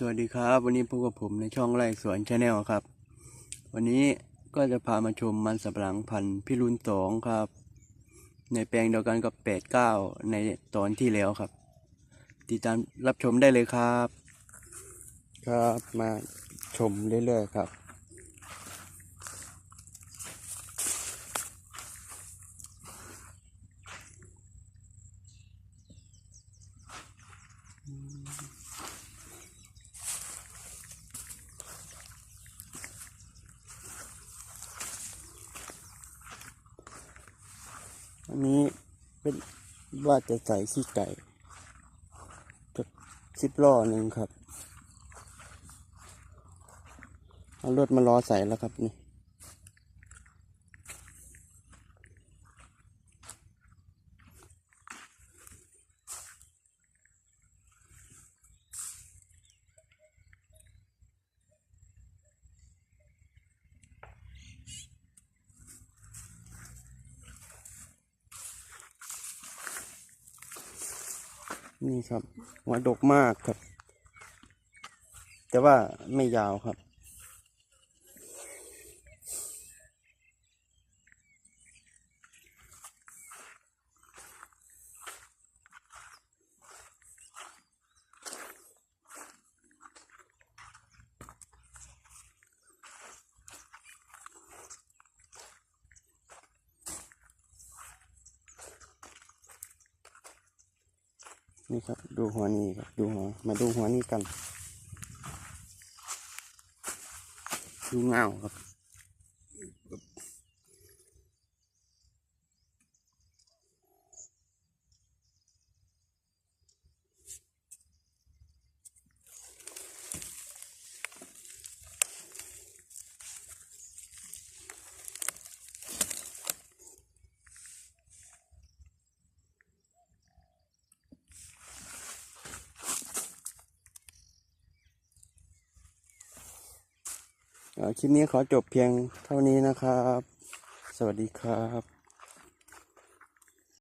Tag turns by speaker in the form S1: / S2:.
S1: สวัสดีครับ วันนี้พบกับผมในช่องไร่สวนชาแนลครับ วันนี้ก็จะพามาชมมันสับปะหลังพันธุ์พิรุณสองครับ ในแปลงเดียวกันกับแปดเก้าในตอนที่แล้วครับ ติดตามรับชมได้เลยครับ ครับมาชมเรื่อยๆครับ อันนี้เป็นว่าจะใส่ขี้ไก่จะสิบล้อหนึ่งครับ เอารถมารอใส่แล้วครับนี่ นี่ครับหัวดกมากครับ แต่ว่าไม่ยาวครับ นี่ครับ ดูหัวนี้ครับดูหัวมาดูหัวนี้กัน ดูเงาครับ คลิปนี้ขอจบเพียงเท่านี้นะครับ สวัสดีครับ